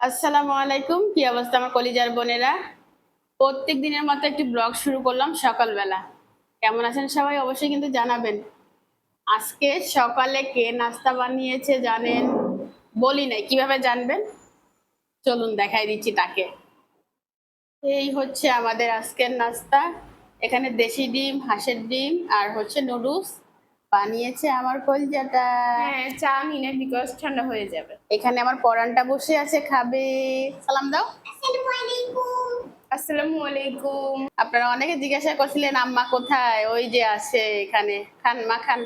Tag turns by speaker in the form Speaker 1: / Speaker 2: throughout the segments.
Speaker 1: আসসালামু আলাইকুম। কি অবস্থা আমার কলিজার বোনেরা? প্রত্যেক দিনের মতো একটি ব্লগ শুরু করলাম সকালবেলা। কেমন আছেন সবাই অবশ্যই কিন্তু জানাবেন। আজকে সকালে কে নাস্তা বানিয়েছে জানেন? বলি নাই, কীভাবে জানবেন? চলুন দেখাই দিচ্ছি তাকে। এই হচ্ছে আমাদের আজকের নাস্তা। এখানে দেশি ডিম, হাঁসের ডিম আর হচ্ছে নুডলস। বানিয়েছে আমার কলজাটা।
Speaker 2: হ্যাঁ চা নি না বিকজ ঠান্ডা হয়ে যাবে।
Speaker 1: এখানে আমার পরানটা বসে আছে খাবে। সালাম দাও।
Speaker 2: আসসালামু আলাইকুম।
Speaker 1: আপনারা অনেকে জিজ্ঞাসা করছিলেন আম্মা কোথায়? ওই যে আছে এখানে। খান মা খান।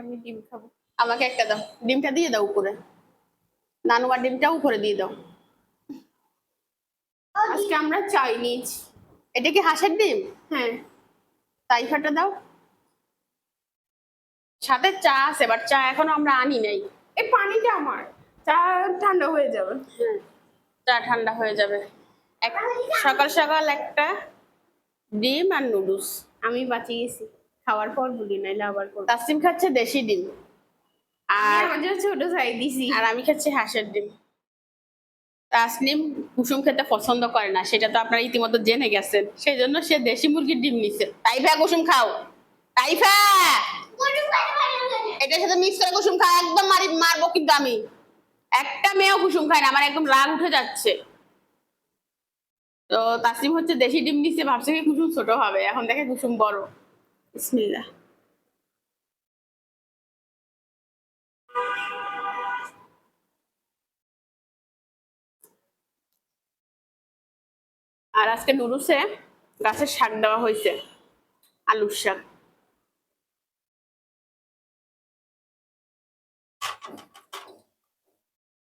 Speaker 2: আমি ডিম খাব।
Speaker 1: আমাকে একটা দাও। ডিমটা দিয়ে দাও উপরে। নানুমার ডিমটা উপরে দিয়ে দাও।
Speaker 2: আজকে আমরা চাইনিজ
Speaker 1: এটা কি হাঁসের ডিম?
Speaker 2: হ্যাঁ।
Speaker 1: তাইফাটা দাও। সাথে চা আছে বাট চা এখনও আমরা আনি নাই।
Speaker 2: এই পানিটা আমার। চা ঠান্ডা হয়ে যাবে।
Speaker 1: হ্যাঁ চা ঠান্ডা হয়ে যাবে। এক সকাল সকাল একটা ডিম আর নুডলস।
Speaker 2: আমি বাঁচিয়ে গেছি। খাওয়ার পর বলি নাইলে আবার
Speaker 1: তাসিম খাচ্ছে দেশি ডিম। আর
Speaker 2: ছোট সাই দিছি।
Speaker 1: আর আমি খাচ্ছি হাঁসের ডিম। তাসনিম কুসুম খেতে পছন্দ করে না, সেটা তো আপনারা ইতিমধ্যে জেনে গেছেন। সেই জন্য সে দেশি মুরগির ডিম নিচ্ছে তাইফা, কুসুম খাও। তাইফা! এটার সাথে মিক্স করে কুসুম খাও, একদম মারি, মারবো কিন্তু আমি। একটা মেয়েও কুসুম খায় না, আমার একদম রাগ উঠে যাচ্ছে। তো তাসনিম হচ্ছে দেশি ডিম নিচ্ছে ভাবছে কি কুসুম ছোট হবে, এখন দেখে কুসুম বড়। বিসমিল্লাহ। আর আজকে নুডলসে গাছের শাক দেওয়া হয়েছে আলুর শাক।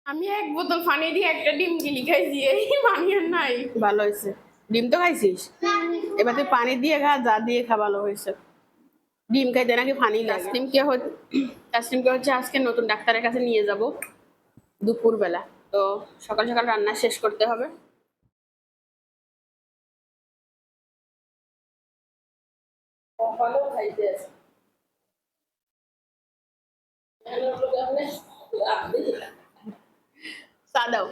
Speaker 2: আমি এক বোতল পানি দিয়ে একটা ডিম গিলি খাইছি এই পানি আর নাই।
Speaker 1: ভালো হয়েছে। ডিম তো খাইছিস? এবার তুই পানি দিয়ে খা যা দিয়ে খা ভালো হয়েছে। ডিম খাইতে নাকি পানি তাসলিমকে হচ্ছে তাসলিমকে হচ্ছে আজকে নতুন ডাক্তারের কাছে নিয়ে যাব দুপুর বেলা তো সকাল সকাল রান্না শেষ করতে হবে। চা দাও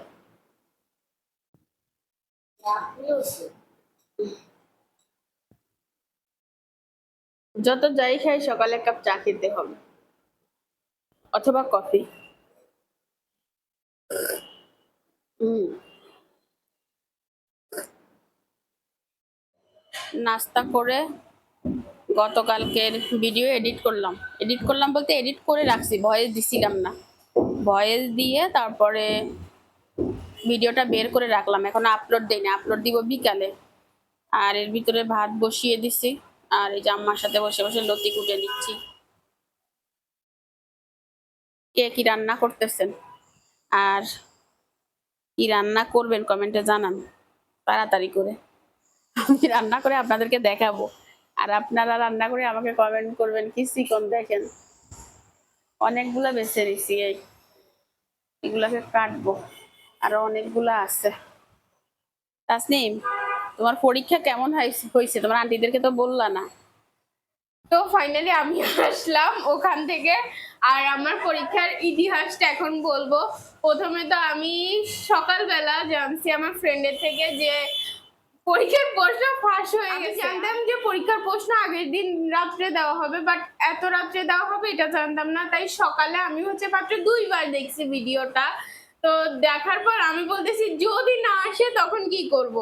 Speaker 1: যত যাই খাই সকালে কাপ চা খেতে হবে। অথবা কফি। নাস্তা করে গতকালকের ভিডিও এডিট করলাম। এডিট করলাম বলতে এডিট করে রাখছি, ভয়েস দিছিলাম না। ভয়েস দিয়ে তারপরে ভিডিওটা বের করে রাখলাম। এখন আপলোড দেয়নি আপলোড দিব বিকালে। আর এর ভিতরে ভাত বসিয়ে দিছি, আর এই যে আম্মার সাথে বসে বসে লতি কুটে নিচ্ছি। কে কি রান্না করতেছেন? আর কি রান্না করবেন কমেন্টে জানান, তাড়াতাড়ি করে। আমি রান্না করে আপনাদেরকে দেখাবো। আর আপনারা রান্না করে আমাকে কমেন্ট করবেন, কি চিকন দেখেন। অনেকগুলা বেছে নিছি এই। এগুলাকে কাটবো। আরও অনেকগুলা আছে। তাসনিম, তোমার পরীক্ষা কেমন হয়েছে- তোমার আন্টিদেরকে তো বললা না।
Speaker 2: তো ফাইনালি আমি আসলাম ওখান থেকে। আর আমার পরীক্ষার ইতিহাসটা এখন বলব। প্রথমে তো আমি সকালবেলা জানছি আমার ফ্রেন্ডের থেকে যে পরীক্ষার প্রশ্ন ফাঁস হয়ে গেছে। জানতাম যে পরীক্ষার প্রশ্ন আগের দিন রাত্রে দেওয়া হবে বাট এত রাত্রে দেওয়া হবে এটা জানতাম না। তাই সকালে আমি হচ্ছে মাত্র দুইবার দেখছি ভিডিওটা। তো দেখার পর আমি বলতেছি যদি না আসে তখন কি করব।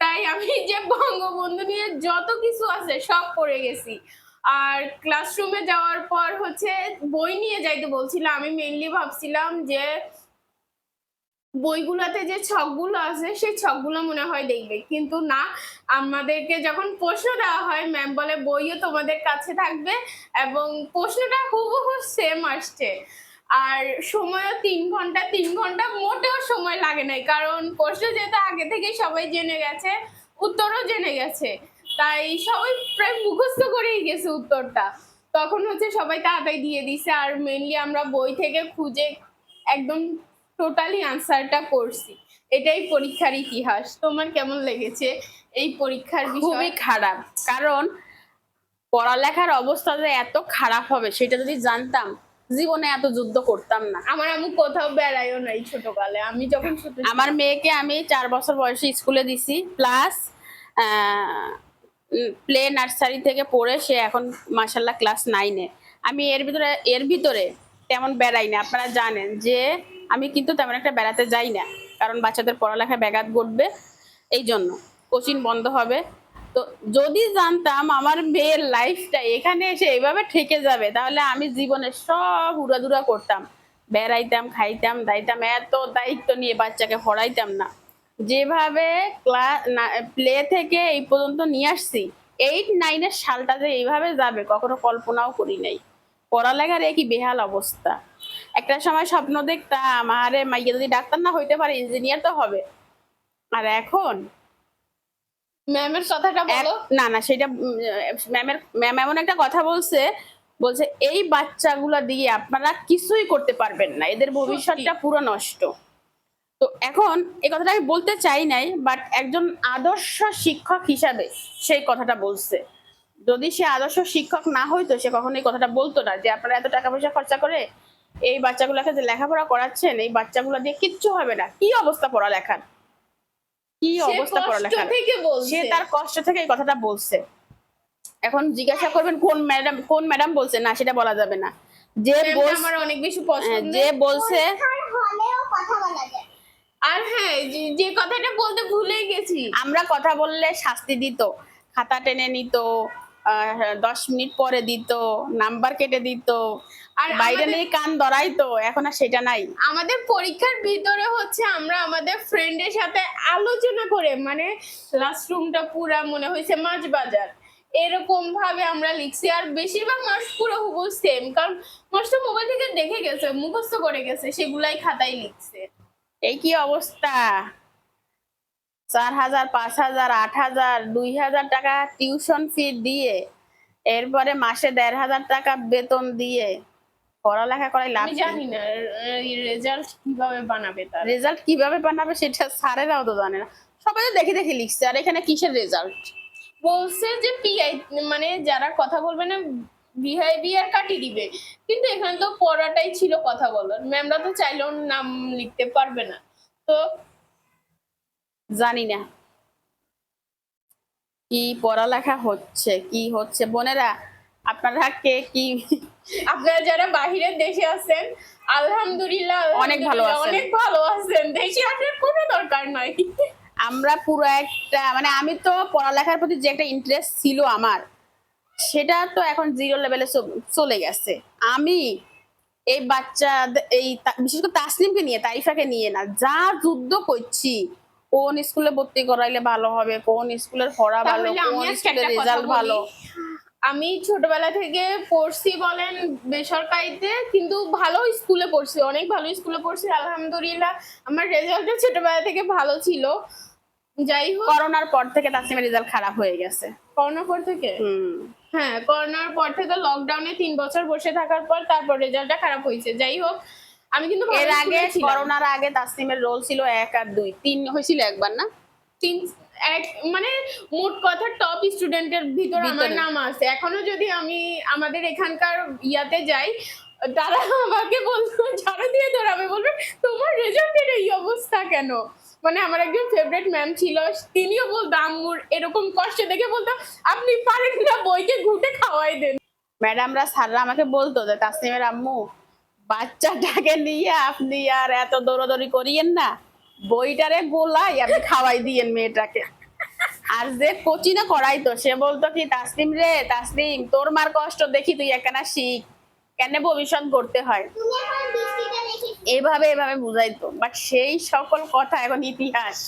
Speaker 2: তাই আমি যে বঙ্গবন্ধু নিয়ে যত কিছু আছে সব পড়ে গেছি। আর ক্লাসরুমে যাওয়ার পর হচ্ছে বই নিয়ে যাইতে বলছিল। আমি মেইনলি ভাবছিলাম যে বইগুলোতে যে ছকগুলো আছে, সেই ছকগুলো মনে হয় দেখবে। কিন্তু না, আমাদেরকে যখন প্রশ্ন দেওয়া হয় ম্যাম বলে বইও তোমাদের কাছে থাকবে এবং প্রশ্নটা হুবহু সেম আসছে। আর সময়ও তিন ঘণ্টা তিন ঘণ্টা মোটেও সময় লাগে নাই। কারণ প্রশ্ন যেহেতু আগে থেকে সবাই জেনে গেছে, উত্তরও জেনে গেছে। তাই সবাই প্রায় মুখস্থ করেই গেছে উত্তরটা। তখন হচ্ছে সবাই তাড়াতাড়ি দিয়ে দিছে। আর মেনলি আমরা বই থেকে খুঁজে একদম টোটালি আনসারটা করছি। এটাই পরীক্ষার ইতিহাস। তোমার কেমন লেগেছে এই পরীক্ষার
Speaker 1: খুবই খারাপ। কারণ পড়ালেখার অবস্থা যে এত খারাপ হবে সেটা যদি জানতাম জীবনে এত যুদ্ধ করতাম না।
Speaker 2: আমার আম্মু কোথাও বেড়াইও নাই ছোটকালে। আমি যখন ছোট
Speaker 1: আমার মেয়েকে আমি চার বছর বয়সে স্কুলে দিছি। প্লাস প্লে নার্সারি থেকে পড়ে সে এখন মাসাল্লাহ ক্লাস নাইনে আমি এর ভিতরে এর ভিতরে তেমন বেড়াই না আপনারা জানেন যে আমি কিন্তু তেমন একটা বেড়াতে যাই না, কারণ বাচ্চাদের পড়ালেখায় ব্যাঘাত ঘটবে এই জন্য কোচিং বন্ধ হবে। তো যদি জানতাম আমার মেয়ের লাইফটা এখানে এসে এইভাবে ঠেকে যাবে, তাহলে আমি জীবনে সব উড়াদুরা করতাম। বেড়াইতাম, খাইতাম, দাইতাম, এত দায়িত্ব নিয়ে বাচ্চাকে পড়াইতাম না। যেভাবে ক্লাস প্লে থেকে এই পর্যন্ত নিয়ে আসছি এইট নাইনের সালটা যে এইভাবে যাবে, কখনো কল্পনাও করি নাই। পড়ালেখার একই বেহাল অবস্থা। একটা সময় স্বপ্ন দেখতাম আরে মাইকে যদি ডাক্তার না হইতে পারে ইঞ্জিনিয়ার তো হবে। আর এখন?
Speaker 2: ম্যামের কথাটা বলো।
Speaker 1: না না সেটা ম্যামের ম্যাম এমন একটা কথা বলছে বলছে এই বাচ্চাগুলা দিয়ে আপনারা কিছুই করতে পারবেন না এদের ভবিষ্যৎটা পুরো নষ্ট। তো এখন এই কথাটা আমি বলতে চাই নাই বাট একজন আদর্শ শিক্ষক হিসাবে সেই কথাটা বলছে। যদি সে আদর্শ শিক্ষক না হইতো সে কখনো এই কথাটা বলতো না যে আপনারা এত টাকা পয়সা খরচা করে এই বাচ্চাগুলোকে যে লেখাপড়া করাচ্ছেন এই বাচ্চাগুলো দিয়ে কিচ্ছু হবে না। কি অবস্থা পড়ালেখার? কি অবস্থা পড়ালেখার? সে তার কষ্ট থেকে এই কথাটা বলছে। এখন জিজ্ঞাসা করবেন কোন ম্যাডাম কোন ম্যাডাম বলছে? না সেটা বলা যাবে না। যে বলছে
Speaker 2: আমার অনেক বেশি
Speaker 1: হ্যাঁ,
Speaker 2: পছন্দ
Speaker 1: যে বলছে
Speaker 3: হলেও কথা বলা যায়।
Speaker 2: আর হ্যাঁ যে- যে কথাটা বলতে ভুলেই গেছি।
Speaker 1: আমরা কথা বললে শাস্তি দিত। খাতা টেনে নিত দশ মিনিট পরে দিত নাম্বার কেটে দিত।
Speaker 2: আর
Speaker 1: বাইরে নিয়ে কান ধরাইতো এখন আর সেটা নাই।
Speaker 2: আমাদের পরীক্ষার ভিতরে হচ্ছে আমরা আমাদের ফ্রেন্ডের সাথে আলোচনা করে মানে ক্লাসরুমটা পুরা মনে হয়েছে মাছ বাজার এরকম ভাবে আমরা লিখছি আর বেশিরভাগ মাস পুরো হুবু সেম কারণ মাস্টার মোবাইল থেকে দেখে গেছে মুখস্থ করে গেছে সেগুলাই খাতায় লিখছে।
Speaker 1: এই কি অবস্থা? চার হাজার পাঁচ হাজার আট হাজার দুই হাজার টাকা টিউশন ফি দিয়ে এরপরে মাসে দেড় হাজার টাকা বেতন দিয়ে। পড়ালেখা করাই লাভ
Speaker 2: জানি না রেজাল্ট কীভাবে বানাবে তার?
Speaker 1: রেজাল্ট কীভাবে বানাবে সেটা স্যারেরাও তো জানে না। সবাই তো দেখে দেখে লিখছে আর এখানে কিসের রেজাল্ট
Speaker 2: বলছে যে পিআই মানে যারা কথা বলবে না বিহেভিয়ার কাটিয়ে দিবে। কিন্তু এখানে তো পড়াটাই ছিল কথা বলার। ম্যামরা তো চাইলেও নাম লিখতে পারবে না। তো
Speaker 1: জানি না। কি পড়ালেখা হচ্ছে কি হচ্ছে? বোনেরা আপনারা কে কি?
Speaker 2: আপনারা যারা বাহিরের দেশে আছেন আলহামদুলিল্লাহ
Speaker 1: অনেক ভালো আছেন।
Speaker 2: অনেক ভালো আছেন। দেশে আসার কোনো দরকার নাই।
Speaker 1: আমরা পুরো একটা মানে আমি তো পড়ালেখার প্রতি যে একটা ইন্টারেস্ট ছিল আমার সেটা তো এখন জিরো লেভেলে চলে গেছে। আমি এই বাচ্চা এই বিশেষ করে তাসলিমকে নিয়ে তাইফাকে নিয়ে না যা যুদ্ধ করছি কোন স্কুলে ভর্তি করাইলে ভালো হবে কোন স্কুলের পড়া ভালো কোন স্কুলের রেজাল্ট ভালো।
Speaker 2: আমি ছোটবেলা থেকে পড়ছি বলেন বেসরকারিতে কিন্তু ভালো স্কুলে পড়ছি অনেক ভালো স্কুলে পড়ছি আলহামদুলিল্লাহ। আমার রেজাল্টও ছোটবেলা থেকে ভালো ছিল। যাই হোক।
Speaker 1: করোনার পর থেকে তাসলিমের রেজাল্ট খারাপ হয়ে গেছে।
Speaker 2: করোনার পর থেকে? হ্যাঁ করোনার পর থেকে লকডাউনে তিন বছর বসে থাকার পর তারপর রেজাল্টটা খারাপ হয়েছে। যাই হোক আমি কিন্তু
Speaker 1: এর আগে করোনার আগে তাসলিমের রোল ছিল এক আর দুই। তিন হয়েছিল একবার না?
Speaker 2: তিন মানে মোট কথা টপ স্টুডেন্টের ভিতর আমার নাম আছে। এখনও যদি আমি আমাদের এখানকার ইয়াতে যাই তারা আমাকে বলতো ঝাড়ু দিয়ে ধরাবে বলবে তোমার রেজাল্টের এই অবস্থা কেন? মানে আমার একজন ফেভারিট ম্যাম ছিল তিনিও বলতো আম্মুর এরকম কষ্ট দেখে বলতো আপনি পারেন না বইকে ঘুটে খাওয়াই দেন।
Speaker 1: ম্যাডামরা স্যাররা আমাকে বলতো যে তাসলিমের আম্মু বাচ্চাটাকে নিয়ে আপনি আর এত দৌড়াদৌড়ি করিয়েন না। বইটারে গোলাই আপনি খাওয়াই দিয়েন মেয়েটাকে। আর যে কোচিনে করাইতো সে বলতো কি তাসলিম রে তাসলিম তোর মার কষ্ট দেখি তুই একখানা শিখ। কেন ভবিষ্যৎ করতে হয়? এইভাবে এভাবে বুঝাইতো। বাট সেই সকল কথা এখন ইতিহাস।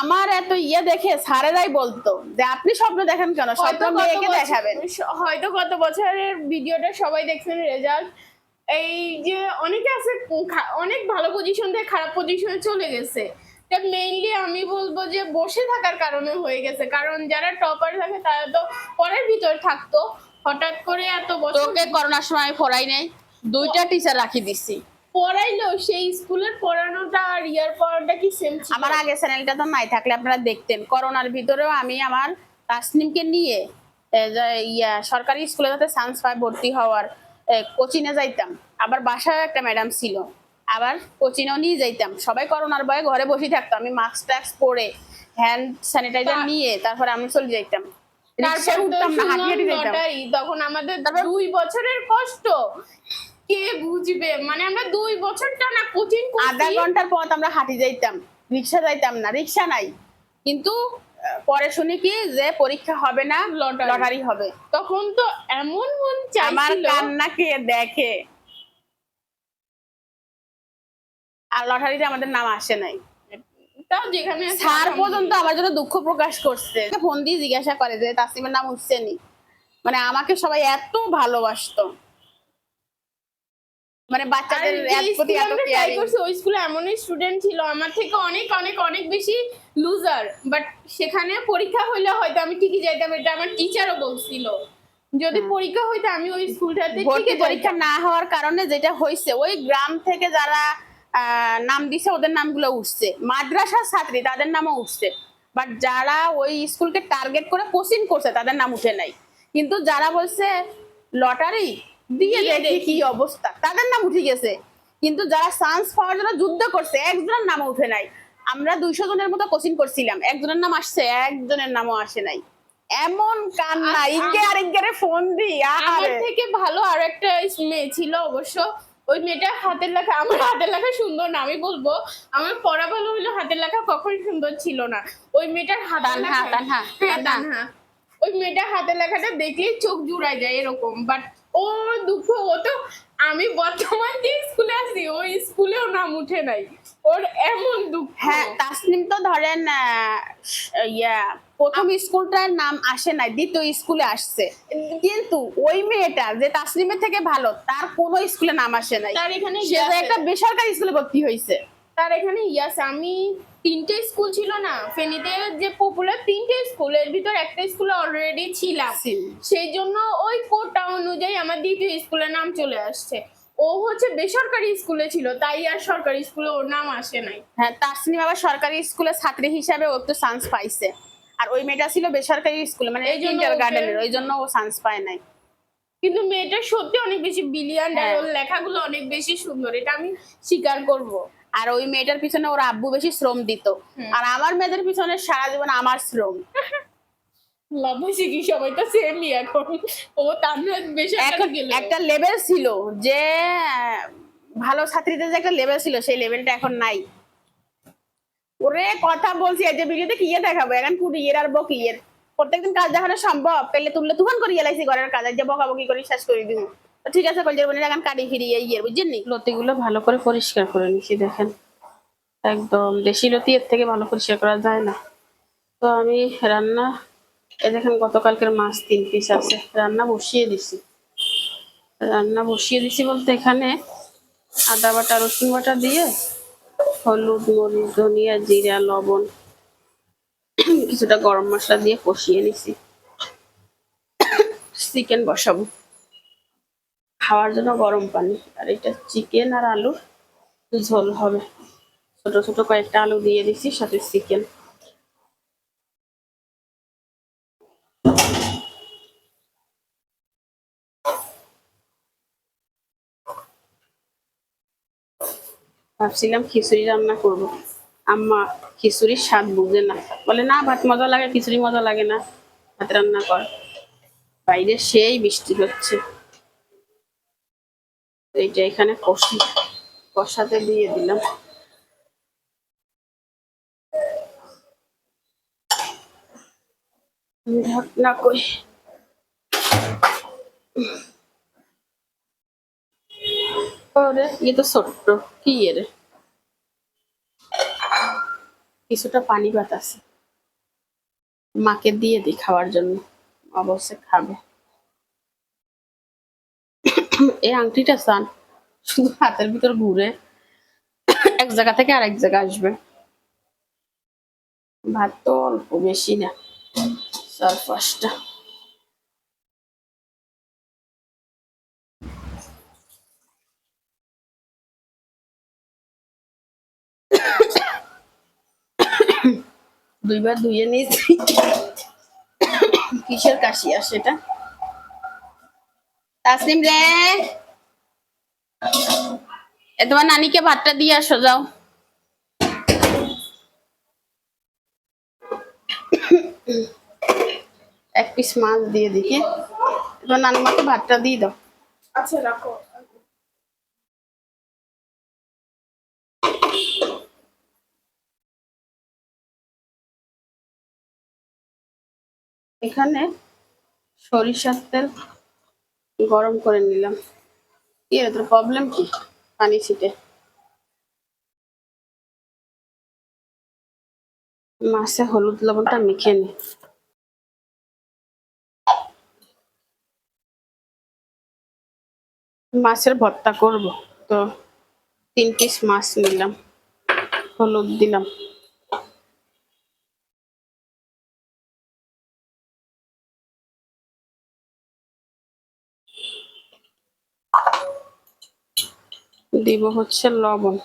Speaker 1: আমার এত ইয়ে দেখে স্যারেরাই বলতো যে আপনি স্বপ্ন দেখেন কেন? স্বপ্ন মেয়েকে দেখাবেন।
Speaker 2: হয়তো গত বছরের ভিডিওটা সবাই দেখছেন রেজাল্ট। এই যে অনেকে আছে অনেক ভালো পজিশন থেকে খারাপ পজিশনে চলে গেছে। মেইনলি আমি বলব যে বসে থাকার কারণে হয়ে গেছে। কারণ যারা টপার থাকে তারা তো পরের ভিতর থাকতো। হঠাৎ করে এত বছর
Speaker 1: তোকে করোনার সময় পড়াই নাই দুইটা টিচার রাখি দিছি।
Speaker 2: পড়াইলো সেই স্কুলের পড়ানোটা আর ইয়ার পড়ানোটা কি সেম ছিল?
Speaker 1: আমার আগে চ্যানেলটা তো নাই থাকলে আপনারা দেখতেন। করোনার ভিতরেও আমি আমার তাসনিমকে নিয়ে ইয়া সরকারি স্কুলে যাতে চান্স পায় ভর্তি হওয়ার। কোচিংয়ে যাইতাম। আবার বাসায় একটা ম্যাডাম ছিল। আবার কোচিংও নিয়ে যাইতাম। সবাই করোনার ভয়ে ঘরে বসে থাকতো। আমি মাস্ক টাস্ক পরে হ্যান্ড স্যানিটাইজার নিয়ে তারপরে আমি চলে যাইতাম।
Speaker 2: তখন আমাদের দুই বছরের কষ্ট। কে বুঝবে? মানে আমরা দুই বছর টানা কোচিং
Speaker 1: আধা ঘণ্টার পথ আমরা হাঁটি যাইতাম। রিক্সা যাইতাম না রিক্সা নাই। কিন্তু পরে শুনি কি যে পরীক্ষা হবে না
Speaker 2: লটারি।
Speaker 1: হবে।
Speaker 2: তখন তো এমন মন
Speaker 1: আমার
Speaker 2: চাইছিল।
Speaker 1: কান্না কে দেখে? আর লটারিতে আমাদের নাম আসে নাই।
Speaker 2: তাও যেখানে
Speaker 1: স্যার পর্যন্ত আমার জন্য দুঃখ প্রকাশ করছে। ফোন দিয়ে জিজ্ঞাসা করে যে তাসিমের নাম উঠছে নি। মানে আমাকে সবাই এত ভালোবাসতো। মানে বাচ্চাদের প্রতি এত কেয়ারিং
Speaker 2: করছি, ওই স্কুলে এমন স্টুডেন্ট ছিল। আমার থেকে অনেক অনেক অনেক বেশি লুজার বাট সেখানে পরীক্ষা হইলে হয়তো আমি ঠিকই যাইতাম এটা আমার টিচারও বলছিল। যদি পরীক্ষা হইতো আমি ওই স্কুলটাতে
Speaker 1: হ্যাঁ।
Speaker 2: ঠিকই
Speaker 1: পরীক্ষা না হওয়ার কারণে যেটা হয়েছে ওই গ্রাম থেকে যারা নাম দিছে ওদের নামগুলো উঠছে। মাদ্রাসার ছাত্রী তাদের নামও উঠছে। বাট যারা ওই স্কুলকে টার্গেট করে কোচিং করছে তাদের নাম উঠে নাই। কিন্তু যারা বলছে লটারি দিয়ে দেখি। কি অবস্থা। তাদের নাম উঠে গেছে। কিন্তু যারা চান্স পাওয়ার জন্য যুদ্ধ করছে একজনের নামও উঠে নাই। আমরা দুইশো জনের মতো কোচিং করছিলাম। একজনের নাম আসছে একজনের নামও আসে নাই। এমন কান্না।
Speaker 2: আ-
Speaker 1: ইকে আরেকজনের ফোন দি
Speaker 2: আমার থেকে ভালো আর একটা মেয়ে ছিল অবশ্য। ওই মেয়েটার হাতের লেখা আমার হাতের লেখা সুন্দর না আমি বলব। আমার পড়া ভালো হইলেও হাতের লেখা কখনোই সুন্দর ছিল না। ওই মেয়েটার হাতের লেখা হ্যাঁ ওই মেয়েটার হাতের লেখাটা দেখলেই চোখ জুড়াই যায় এরকম বাট ওর দুঃখ ও তো আমি বর্তমান যে স্কুলে আছি ওই স্কুলেও নাম উঠে নাই। ওর এমন দুঃখ।
Speaker 1: হ্যাঁ তাসনিম তো ধরেন ইয়া প্রথম স্কুলটার নাম আসে নাই দ্বিতীয় স্কুলে আসছে। কিন্তু ওই মেয়েটা যে তাসনিমের থেকে ভালো তার কোনো স্কুলে নাম আসে নাই।
Speaker 2: তার এখানে ইয়ে।
Speaker 1: একটা বেসরকারি স্কুলে ভর্তি হয়েছে।
Speaker 2: তার এখানে ইয়াস আমি তিনটে স্কুল ছিল না ফেনীতে যে পপুলার তিনটে স্কুলের ভিতর একটা স্কুলে অলরেডি ছিলাম।
Speaker 1: ছিল।
Speaker 2: সেই জন্য ওই কোটা অনুযায়ী আমার দ্বিতীয় স্কুলের নাম চলে আসছে। ও হচ্ছে বেসরকারি স্কুলে ছিল তাই আর সরকারি স্কুলে ওর নাম আসে নাই।
Speaker 1: হ্যাঁ তাসনিম আবার সরকারি স্কুলে ছাত্রী হিসাবে ও তো চান্স পাইছে। আর ওই মেয়েটা ছিল বেসরকারি স্কুলে মানে ইন্টার গার্ডেনের ওই জন্য ও চান্স পায় নাই।
Speaker 2: কিন্তু মেয়েটা সত্যি অনেক বেশি বিলিয়ান আর
Speaker 1: হ্যাঁ।
Speaker 2: ওর লেখাগুলো অনেক বেশি সুন্দর এটা আমি স্বীকার করব।
Speaker 1: আর ওই মেয়েটার পিছনে ওর আব্বু বেশি শ্রম দিত। আর আমার মেয়েদের পিছনে সারা জীবন আমার শ্রম।
Speaker 2: লাভ হয়েছে কি? সবাই তো সেমই এখন। ও তার বেসরকারি
Speaker 1: একটা লেভেল ছিল যে ভালো ছাত্রীদের যে একটা লেভেল ছিল সেই লেভেলটা এখন নাই। ওরে কথা বলছি এই যে ভিডিওতে কি ইয়ে দেখাবো? এখন ইয়ের আর বকি ইয়ের? প্রত্যেকদিন কাজ দেখানো সম্ভব? পেলে তুললে তুফান করে এলাইছি ঘরের কাজ যে বকাবকি করে শেষ করে দিব। ঠিক আছে কলজের বোনের এখন কাটি ফিরিয়ে ইয়ের, বুঝছেন নি? লতিগুলো ভালো করে পরিষ্কার করে নিছি, দেখেন। একদম দেশি লতি, এর থেকে ভালো পরিষ্কার করা যায় না। তো আমি রান্না এই দেখেন গতকালকের মাছ তিন পিস আছে। রান্না বসিয়ে দিছি। রান্না বসিয়ে দিছি বলতে এখানে আদা বাটা, রসুন বাটা দিয়ে হলুদ, মরিচ, ধনিয়া, জিরা, লবণ, কিছুটা গরম মশলা দিয়ে কষিয়ে নিছি। চিকেন বসাবো। খাওয়ার জন্য গরম পানি। আর এটা চিকেন আর আলু, ঝোল হবে। ছোট ছোট কয়েকটা আলু দিয়ে দিছি, সাথে চিকেন ভাবছিলাম খিচুড়ি রান্না করব। আম্মা খিচুড়ির স্বাদ বুঝে না। বলে, না, ভাত মজা লাগে, খিচুড়ি মজা লাগে না। ভাত রান্না কর। বাইরে সেই বৃষ্টি হচ্ছে। এইটা এখানে কষি, কষাতে দিয়ে দিলাম। ঢাকনা কই? ইয়ে ছোট্ট। কি এর কিছুটা পানি বাতাসে। মাকে দিয়ে দিই খাওয়ার জন্য। অবশ্যই খাবে। এই আংটিটা চান, শুধু হাতের ভিতর ঘুরে এক জায়গা থেকে আরেক জায়গা আসবে। ভাত তো অল্প বেশি না, চার পাঁচটা। দুইবার ধুয়ে নিয়েছি। কিসের কাশি আসে এটা তাসলিম রে। এ তোমার নানিকে ভাতটা দিয়ে আসো যাও। এক পিস মাছ দিয়ে দিকে তোমার নানিমাকে ভাতটা দিয়ে দাও।
Speaker 2: আচ্ছা রাখো।
Speaker 1: এখানে সরিষার তেল গরম করে নিলাম। কি রে তোর প্রবলেম কি? পানি ছিটে। মাছে হলুদ লবণটা মেখে নি। মাছের ভর্তা করব। তো তিন পিস মাছ নিলাম। হলুদ দিলাম। দিব হচ্ছে লবণ।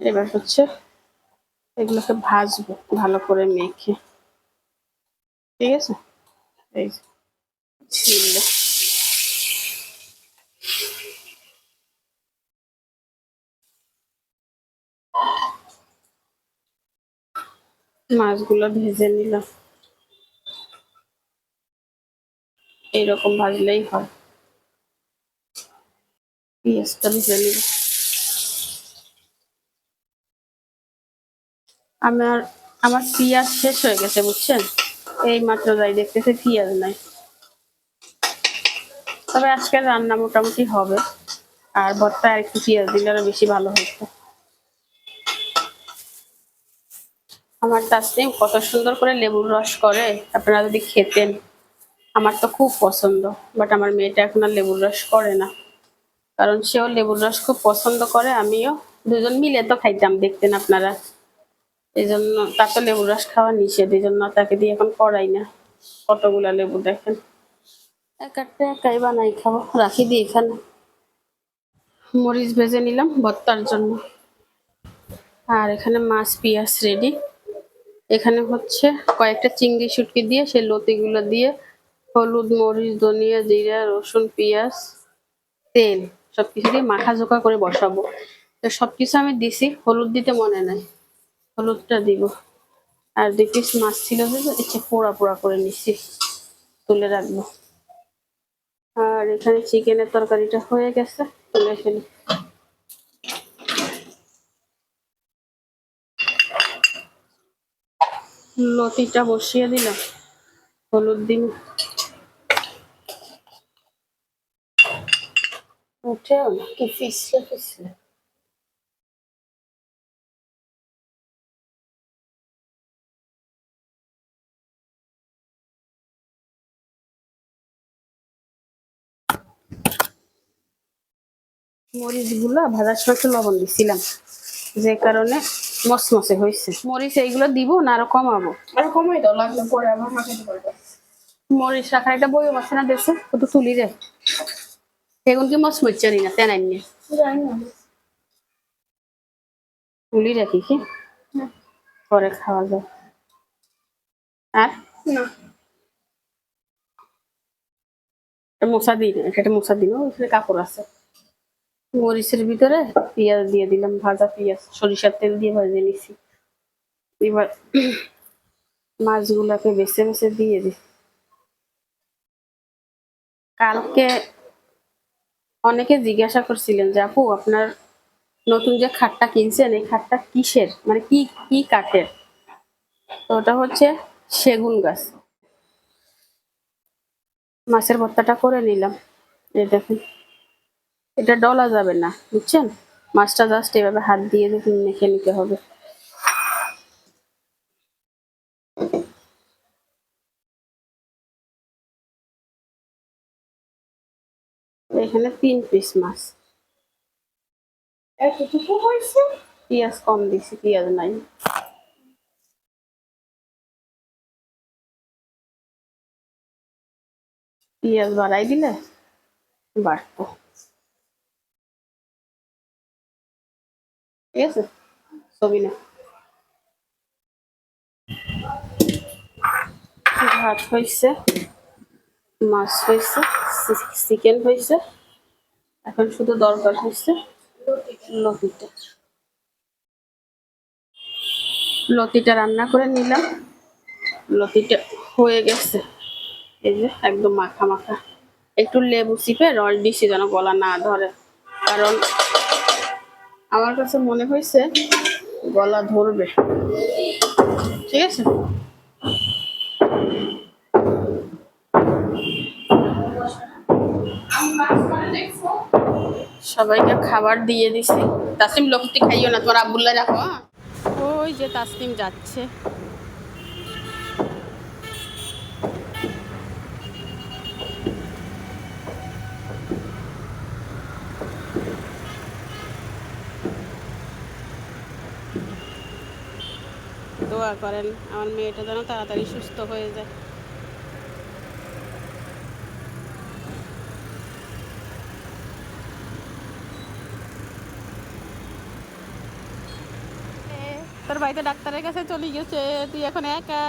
Speaker 1: এবার হচ্ছে এগুলোকে ভাজবো ভালো করে মেখে। ঠিক আছে? এই ছিলে মাছগুলো ভেজে নিলাম। এইরকম ভাজলেই হয়। পেঁয়াজটা ভেজে নিব আমার আমার পেঁয়াজ শেষ হয়ে গেছে, বুঝছেন? এই মাত্র যাই দেখতেছে পেঁয়াজ নাই। তবে আজকে রান্না মোটামুটি হবে। আর ভর্তা আর একটু পেঁয়াজ দিলে আরও বেশি ভালো হতো। আমার তাসনিম কত সুন্দর করে লেবুর রস করে। আপনারা যদি খেতেন। আমার তো খুব পছন্দ বাট আমার মেয়েটা এখন আর লেবুর রস করে না। কারণ সেও লেবুর রস খুব পছন্দ করে, আমিও দুজন মিলে তো খাইতাম, দেখতেন আপনারা। এই জন্য তার তো লেবুর রস খাওয়া নিষেধ এই জন্য তাকে দিয়ে এখন করাই না, কতগুলা লেবু দেখেন। এক একটা একাই বানাই খাব, রাখি দিই এখানে। মরিচ ভেজে নিলাম ভর্তার জন্য। আর এখানে মাছ, পেঁয়াজ রেডি এখানে হচ্ছে কয়েকটা চিংড়ি, শুটকি দিয়ে সেই লতিগুলো দিয়ে হলুদ, মরিচ, ধনিয়া, জিরা, রসুন, পেঁয়াজ, তেল সবকিছু দিয়ে মাখা জোকা করে বসাবো। তো সবকিছু আমি দিছি, হলুদ দিতে মনে নাই। হলুদটা দিব। আর দুই পিস মাছ ছিল যে ইচ্ছে পোড়া পোড়া করে নিছি, তুলে রাখব। আর এখানে চিকেনের তরকারিটা হয়ে গেছে, তুলে ফেলি। লতিটা বসিয়ে দিলাম, হলুদ দিন উঠেও না কি ফিসলে ফিসলে। মরিচগুলা ভাজার সময় একটু লবণ দিছিলাম যে কারণে মসমসে হয়েছে। মরিচ এইগুলো দিব না আরও কমাবো?
Speaker 2: আর কমাই দাও লাগলে পরে আবার মাখাতে পারবে।
Speaker 1: মরিচ রাখার একটা আছে না দেশে কত তুলি রে সেগুন কি মস মরিচারি না তেনাই
Speaker 2: জানি
Speaker 1: তুলি রাখি কি পরে খাওয়া যায় আর
Speaker 2: না
Speaker 1: মশা দিই না একটা মশা দিন কাপড় আছে মরিচের ভিতরে পেঁয়াজ দিয়ে দিলাম ভাজা পেঁয়াজ সরিষার তেল দিয়ে ভেজে নিছি এবার মাছগুলাকে বেছে বেছে দিয়ে দিই কালকে অনেকে জিজ্ঞাসা করছিলেন যে, আপু, আপনার নতুন যে খাটটা কিনছেন, এই খাটটা কিসের? মানে কি কি কাঠের? তো ওটা হচ্ছে সেগুন গাছ। মাছের ভর্তাটা করে নিলাম। এই দেখুন। এটা ডলা যাবে না, বুঝছেন? মাছটা জাস্ট এভাবে হাত দিয়ে দেখুন মেখে নিতে হবে। এখানে তিন পিস মাছ।
Speaker 2: এতটুকু হয়েছে?
Speaker 1: পেঁয়াজ কম দিছি পেঁয়াজ নাই। পেঁয়াজ বাড়াই দিলে বাড়তো। ঠিক আছে ছবি না। ভাত হয়েছে মাছ হয়েছে চিকেন হয়েছে। এখন শুধু দরকার হচ্ছে লতিটা। লতিটা রান্না করে নিলাম। লতিটা হয়ে গেছে। এই যে একদম মাখা মাখা। একটু লেবু চিপে রস দিছি যেন গলা না ধরে। কারণ আমার কাছে মনে হয়েছে গলা ধরবে। ঠিক আছে? সবাইকে খাবার দিয়ে দিছি। তাসিম লক্ষ্মী খাইও না, তোমার আবুল্লা রাখো হ্যাঁ? ওই যে তাসলিম যাচ্ছে। দোয়া করেন, আমার মেয়েটা যেন তাড়াতাড়ি সুস্থ হয়ে যায়। তোর বাড়িতে ডাক্তারের কাছে চলে গেছে। তুই এখন একা?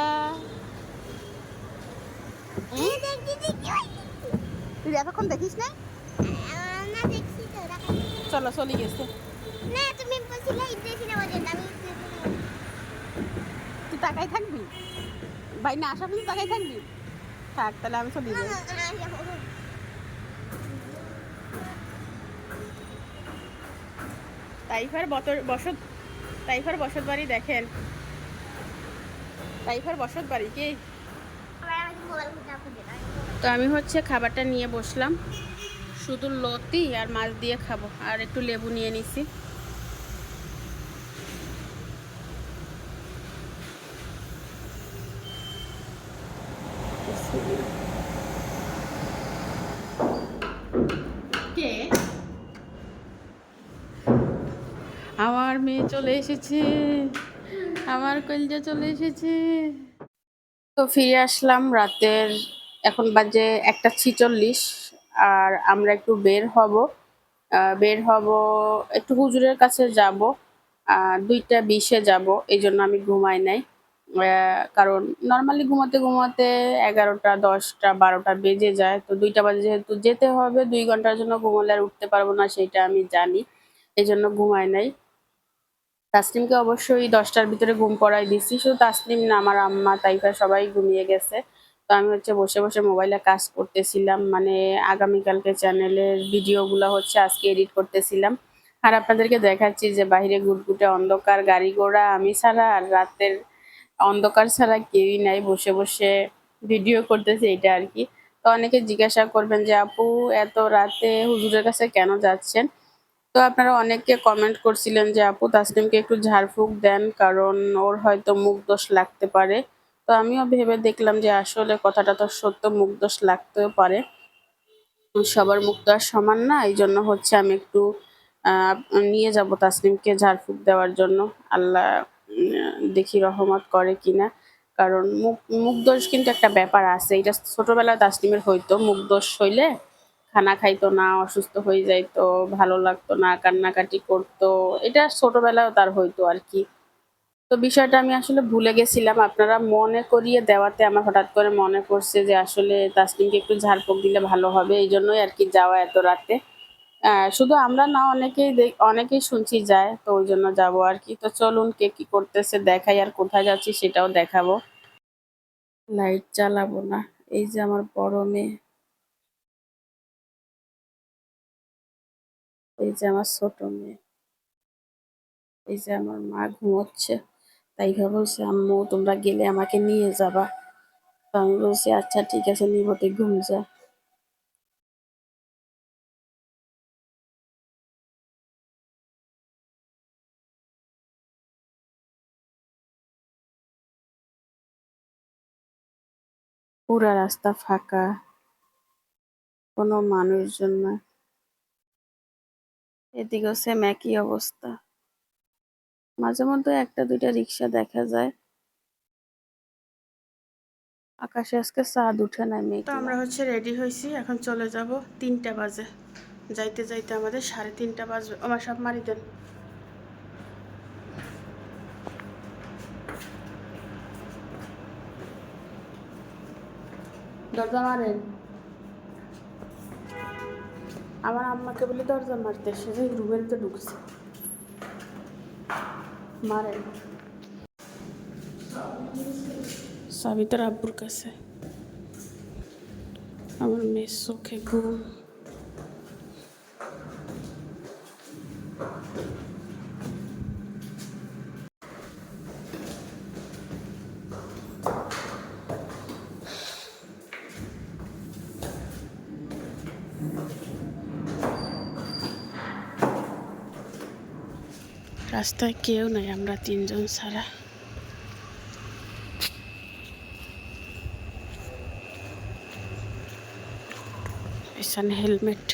Speaker 1: তুই এতক্ষণ দেখিস না। চলো চলে গেছে। তুই তাকাই থাকবি? ভাই না আসা পর্যন্ত তাকাই থাকবি? থাক তাহলে আমি চলে যাই। তাইফার বতর বসত তাইফার বসত বাড়ি দেখেন। টাইফার বসত বাড়ি কি? তো আমি হচ্ছে খাবারটা নিয়ে বসলাম। শুধু লতি আর মাছ দিয়ে খাব, আর একটু লেবু নিয়ে নিছি কে আমার মেয়ে চলে এসেছে। আমার কলজা চলে এসেছে। তো ফিরে আসলাম রাতের এখন বাজে একটা ছিচল্লিশ, আর আমরা একটু বের হব। বের হব, একটু হুজুরের কাছে যাব। দুইটা বিশে যাব, এই জন্য আমি ঘুমাই নাই। কারণ নর্মালি ঘুমাতে ঘুমাতে এগারোটা, দশটা, বারোটা বেজে যায়। তো দুইটা বাজে যেহেতু যেতে হবে, দুই ঘণ্টার জন্য ঘুমালে আর উঠতে পারব না, সেটা আমি জানি। এই জন্য ঘুমাই নাই। তাসলিমকে অবশ্যই দশটার ভিতরে ঘুম পড়াই দিছি। শুধু তাসলিম না, আমার আম্মা, তাইফা সবাই ঘুমিয়ে গেছে। তো আমি হচ্ছে বসে বসে মোবাইলে কাজ করতেছিলাম। মানে আগামীকালকে চ্যানেলের ভিডিওগুলো হচ্ছে আজকে এডিট করতেছিলাম। আর আপনাদেরকে দেখাচ্ছি যে বাইরে গুটগুটে অন্ধকার, গাড়ি ঘোড়া, আমি ছাড়া আর রাতের অন্ধকার ছাড়া কেউই নাই। বসে বসে ভিডিও করতেছি এটা আর কি। তো অনেকে জিজ্ঞাসা করবেন যে, আপু, এত রাতে হুজুরের কাছে কেন যাচ্ছেন? তো আপনারা অনেকে কমেন্ট করছিলেন যে, আপু, তাসলিমকে একটু ঝাড়ফুঁক দেন, কারণ ওর হয়তো মুখ দোষ লাগতে পারে। তো আমিও ভেবে দেখলাম যে, আসলে কথাটা তো সত্য, মুখ দোষ লাগতেও পারে। সবার মুখ তো আর সমান না, এই জন্য হচ্ছে আমি একটু নিয়ে যাব তাসলিমকে ঝাড়ফুঁক দেওয়ার জন্য। আল্লাহ দেখি রহমত করে কিনা। কারণ মুখ মুখ দোষ কিন্তু একটা ব্যাপার আছে। এটা ছোটবেলায় তাসলিমের হইতো, মুখ দোষ হইলে খানা খাইতো না, অসুস্থ হয়ে যাইতো, ভালো লাগতো না, কান্নাকাটি করতো। এটা ছোটবেলায়ও তার হইতো আর কি। তো বিষয়টা আমি আসলে ভুলে গেছিলাম। আপনারা মনে করিয়ে দেওয়াতে আমার হঠাৎ করে মনে পড়ছে যে আসলে তাসলিমকে একটু ঝাড়ফুঁক দিলে ভালো হবে। এই জন্যই আর কি যাওয়া এত রাতে। শুধু আমরা না, অনেকেই অনেকেই শুনছি যায়, তো ওই জন্য যাব আর কি। তো চলুন কে কি করতেছে, দেখাই আর কোথায় যাচ্ছি সেটাও দেখাবো। লাইট চালাবো না। এই যে আমার বড় মেয়ে। এই যে আমার ছোট মেয়ে। এই যে আমার মা ঘুমোচ্ছে। তাই বলছে, আম্মু, তোমরা গেলে আমাকে নিয়ে যাবা। তো আমি বলছি আচ্ছা ঠিক আছে নিবতে ঘুম যা। পুরা রাস্তা ফাঁকা। কোনো মানুষজন না। এদিকেও সেম একই অবস্থা। মাঝে মধ্যে একটা দুইটা রিক্সা দেখা যায়। আকাশে আজকে চাঁদ উঠে মেঘ তো আমরা হচ্ছে রেডি হয়েছি এখন চলে যাব তিনটা বাজে। যাইতে যাইতে আমাদের সাড়ে তিনটা বাজবে। আমার সব মারি দেন। দরজা মারেন। আমার আম্মাকে বলে দরজা মারতে সে যে রুমের ভিতরে ঢুকছে। মারেন। সাবিতার আব্বুর কাছে। আমার মেয়ের চোখে ঘুম। রাস্তায় কেউ নাই আমরা তিনজন ছাড়া। পেছনে হেলমেট।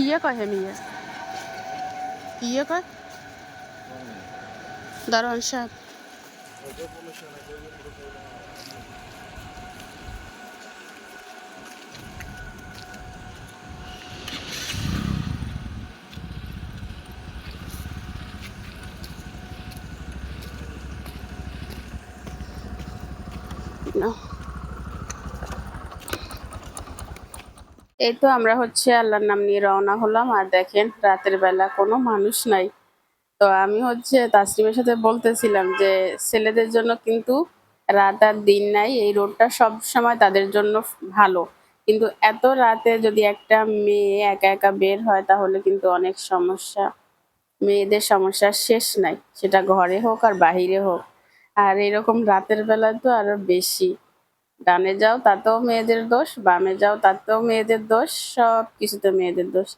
Speaker 1: ইয়ে কয় হে মিয়া ইয়ে কয় দারোয়ান সাহেব No. এই তো আমরা হচ্ছে আল্লাহর নাম নিয়ে রওনা হলাম, আর দেখেন রাতের বেলা কোনো মানুষ নাই। তো আমি হচ্ছে তাসলিমের সাথে বলতেছিলাম যে, ছেলেদের জন্য কিন্তু রাত আর দিন নাই, এই রোডটা সব সময় তাদের জন্য ভালো। কিন্তু এত রাতে যদি একটা মেয়ে একা একা বের হয়, তাহলে কিন্তু অনেক সমস্যা। মেয়েদের সমস্যা শেষ নাই, সেটা ঘরে হোক আর বাহিরে হোক। আর এরকম রাতের বেলা তো আরও বেশি। ডানে যাও, তাতেও মেয়েদের দোষ, বামে যাও, তাতেও মেয়েদের দোষ, সব কিছুতে মেয়েদের দোষ।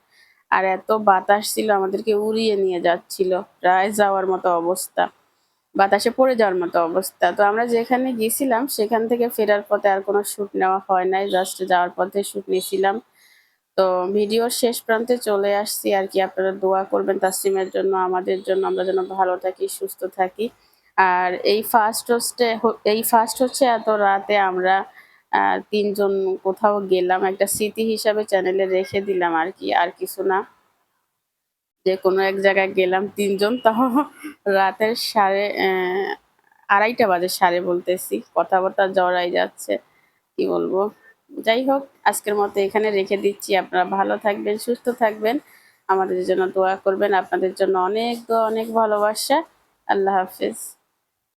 Speaker 1: আর এত বাতাস ছিল, আমাদেরকে উড়িয়ে নিয়ে যাচ্ছিল, প্রায় যাওয়ার মতো অবস্থা। বাতাসে পড়ে যাওয়ার মতো অবস্থা। তো আমরা যেখানে গিয়েছিলাম, সেখান থেকে ফেরার পথে আর কোনো শ্যুট নেওয়া হয় নাই জাস্ট যাওয়ার পথে শ্যুট নিয়েছিলাম। তো ভিডিওর শেষ প্রান্তে চলে আসছি, আর কি আপনারা দোয়া করবেন তাসলিমের জন্য, আমাদের জন্য। আমরা যেন ভালো থাকি, সুস্থ থাকি। আর এই ফার্স্ট হচ্ছে এই ফার্স্ট হচ্ছে এত রাতে আমরা তিনজন কোথাও গেলাম। একটা স্মৃতি হিসাবে চ্যানেলে রেখে দিলাম আর কি, আর কিছু না। যে কোনো এক জায়গায় গেলাম তিনজন তাও রাতের সাড়ে আড়াইটা বাজে সাড়ে বলতেছি। কথাবার্তা জড়াই যাচ্ছে, কি বলব? যাই হোক, আজকের মতো এখানে রেখে দিচ্ছি। আপনারা ভালো থাকবেন, সুস্থ থাকবেন। আমাদের জন্য দোয়া করবেন। আপনাদের জন্য অনেক অনেক ভালোবাসা। আল্লাহ হাফিজ।